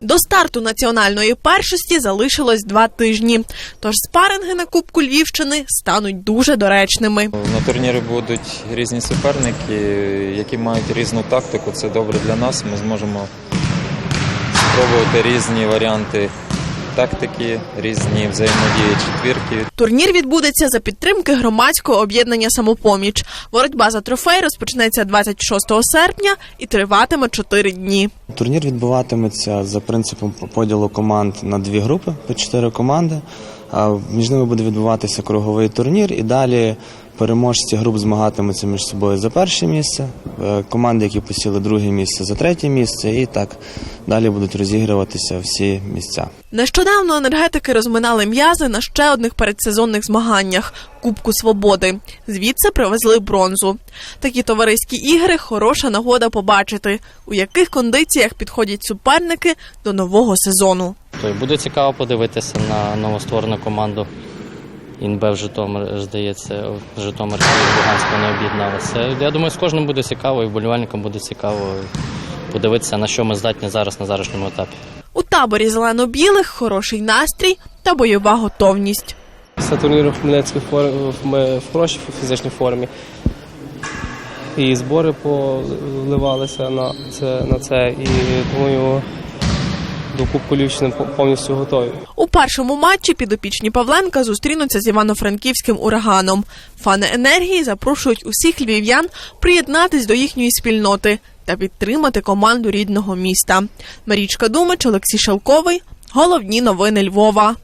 До старту національної першості залишилось два тижні. Тож спаринги на Кубку Львівщини стануть дуже доречними. На турнірі будуть різні суперники, які мають різну тактику. Це добре для нас. Ми зможемо спробувати різні варіанти тактики, різні взаємодії четвірки. Турнір відбудеться за підтримки громадського об'єднання самопоміч. Боротьба за трофей розпочнеться 26 серпня і триватиме 4 дні. Турнір відбуватиметься за принципом поділу команд на дві групи по чотири команди. Між ними буде відбуватися круговий турнір, і далі переможці груп змагатимуться між собою за перше місце. е, Команди, які посіли друге місце, за третє місце, і так далі будуть розігруватися всі місця. Нещодавно енергетики розминали м'язи на ще одних передсезонних змаганнях Кубку Свободи. Звідси привезли бронзу. Такі товариські ігри хороша нагода побачити, у яких кондиціях підходять суперники до нового сезону. То й буде цікаво подивитися на новостворену команду. Інбев Житомир, здається, Житомир і Луганськ вони об'єдналися. Я думаю, з кожним буде цікаво, і вболівальникам буде цікаво подивитися, на що ми здатні зараз на зараз етапі. У таборі зелено-білих хороший настрій та бойова готовність. Після турніру в Хмельницькій ми в хорошій фізичній формі. І збори поливалися на це, на це і думаю, до Кубку Львівщини повністю готові. У першому матчі підопічні Павленка зустрінуться з івано-франківським ураганом. Фани енергії запрошують усіх львів'ян приєднатись до їхньої спільноти та підтримати команду рідного міста. Марічка Думич, Олексій Шалковий, Головні новини Львова.